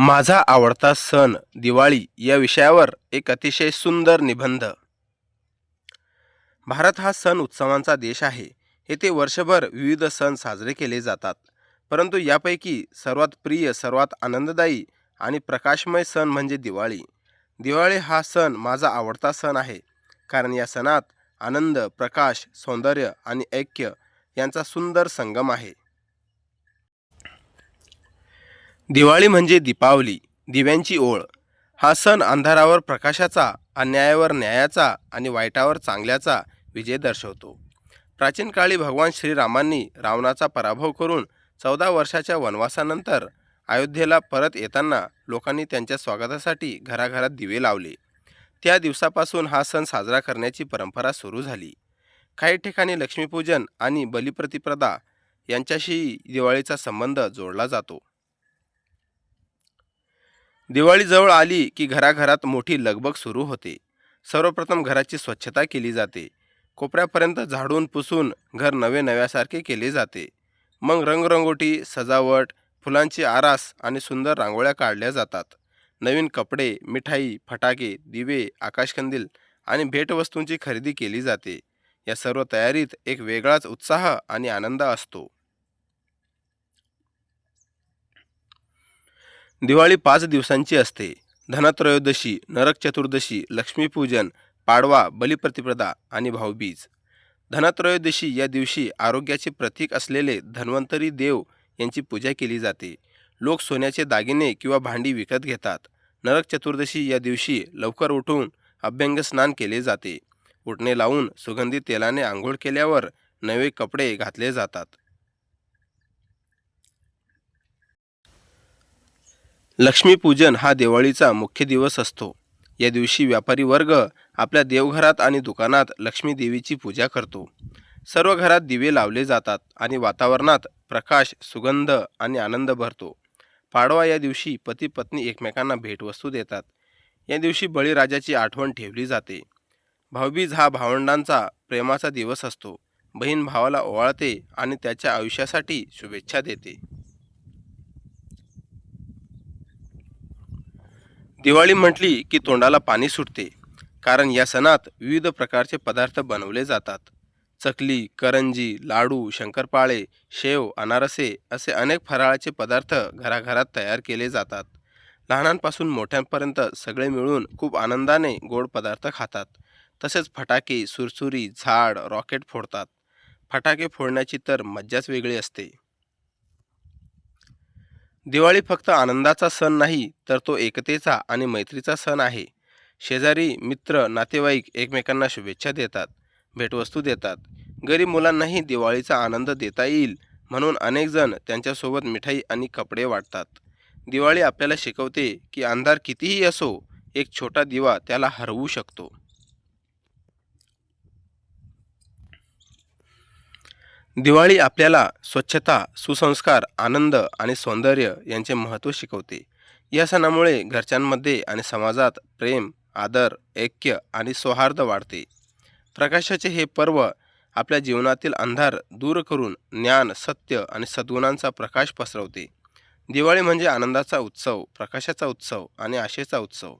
माझा आवडता सण दिवाळी या विषयावर एक अतिशय सुंदर निबंध. भारत हा सण उत्सवांचा देश आहे. येथे वर्षभर विविध सण साजरे केले जातात. परंतु यापैकी सर्वात प्रिय सर्वात आनंददायी आणि प्रकाशमय सण म्हणजे दिवाळी. दिवाळी हा सण माझा आवडता सण आहे. कारण या सणात आनंद प्रकाश सौंदर्य आणि ऐक्य यांचा सुंदर संगम आहे. दिवाळी म्हणजे दीपावली दिव्यांची ओळ. हा सण अंधारावर प्रकाशाचा अन्यायावर न्यायाचा आणि वाईटावर चांगल्याचा विजय दर्शवतो. प्राचीन काळी भगवान श्रीरामांनी रावणाचा पराभव करून चौदा वर्षाच्या वनवासानंतर अयोध्येला परत येताना लोकांनी त्यांच्या स्वागतासाठी घराघरात दिवे लावले. त्या दिवसापासून हा सण साजरा करण्याची परंपरा सुरू झाली. काही ठिकाणी लक्ष्मीपूजन आणि बलिप्रतिप्रदा यांच्याशी दिवाळीचा संबंध जोडला जातो. दिवाळीजवळ आली की घराघरात मोठी लगबग सुरू होते. सर्वप्रथम घराची स्वच्छता केली जाते. कोपऱ्यापर्यंत झाडून पुसून घर नवे नव्यासारखे केले जाते. मग रंगरंगोटी सजावट फुलांची आरास आणि सुंदर रांगोळ्या काढल्या जातात. नवीन कपडे मिठाई फटाके दिवे आकाशकंदील आणि भेटवस्तूंची खरेदी केली जाते. या सर्व तयारीत एक वेगळाच उत्साह आणि आनंद असतो. दिवाळी पाच दिवसांची असते. धनत्रयोदशी नरक चतुर्दशी लक्ष्मीपूजन पाडवा बलिप्रतिपदा आणि भाऊबीज. धनत्रयोदशी या दिवशी आरोग्याचे प्रतीक असलेले धन्वंतरी देव यांची पूजा केली जाते. लोक सोन्याचे दागिने किंवा भांडी विकत घेतात. नरक चतुर्दशी या दिवशी लवकर उठून अभ्यंग स्नान केले जाते. उठणे लावून सुगंधी तेलाने आंघोळ केल्यावर नवे कपडे घातले जातात. लक्ष्मीपूजन हा दिवाळीचा मुख्य दिवस असतो. या दिवशी व्यापारी वर्ग आपल्या देवघरात आणि दुकानात लक्ष्मी देवीची पूजा करतो. सर्व घरात दिवे लावले जातात आणि वातावरणात प्रकाश सुगंध आणि आनंद भरतो. पाडवा या दिवशी पती पत्नी एकमेकांना भेटवस्तू देतात. या दिवशी बळीराजाची आठवण ठेवली जाते. भाऊबीज हा भावंडांचा प्रेमाचा दिवस असतो. बहीण भावाला ओवाळते आणि त्याच्या आयुष्यासाठी शुभेच्छा देते. दिवाळी म्हटली की तोंडाला पाणी सुटते कारण या सणात विविध प्रकारचे पदार्थ बनवले जातात. चकली करंजी लाडू शंकरपाळे शेव अनारसे असे अनेक फराळाचे पदार्थ घराघरात तयार केले जातात. लहानांपासून मोठ्यांपर्यंत सगळे मिळून खूप आनंदाने गोड पदार्थ खातात. तसेच फटाके सुरसुरी झाड रॉकेट फोडतात. फटाके फोडण्याची तर मज्जाच वेगळी असते. दिवाळी फक्त आनंदाचा सण नाही तर तो एकतेचा आणि मैत्रीचा सण आहे. शेजारी मित्र नातेवाईक एकमेकांना शुभेच्छा देतात भेटवस्तू देतात. गरीब मुलांनाही दिवाळीचा आनंद देता येईल म्हणून अनेकजण त्यांच्यासोबत मिठाई आणि कपडे वाटतात. दिवाळी आपल्याला शिकवते की अंधार कितीही असो एक छोटा दिवा त्याला हरवू शकतो. दिवाळी आपल्याला स्वच्छता सुसंस्कार आनंद आणि सौंदर्य यांचे महत्त्व शिकवते. या सणामुळे घरच्यांमध्ये आणि समाजात प्रेम आदर ऐक्य आणि सौहार्द वाढते. प्रकाशाचे हे पर्व आपल्या जीवनातील अंधार दूर करून ज्ञान सत्य आणि सद्गुणांचा प्रकाश पसरवते. दिवाळी म्हणजे आनंदाचा उत्सव प्रकाशाचा उत्सव आणि आशेचा उत्सव.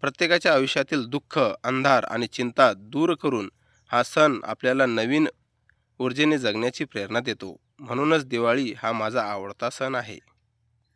प्रत्येकाच्या आयुष्यातील दुःख अंधार आणि चिंता दूर करून हा सण आपल्याला नवीन ऊर्जेने जगण्याची प्रेरणा देतो. म्हणूनच दिवाळी हा माझा आवडता सण आहे.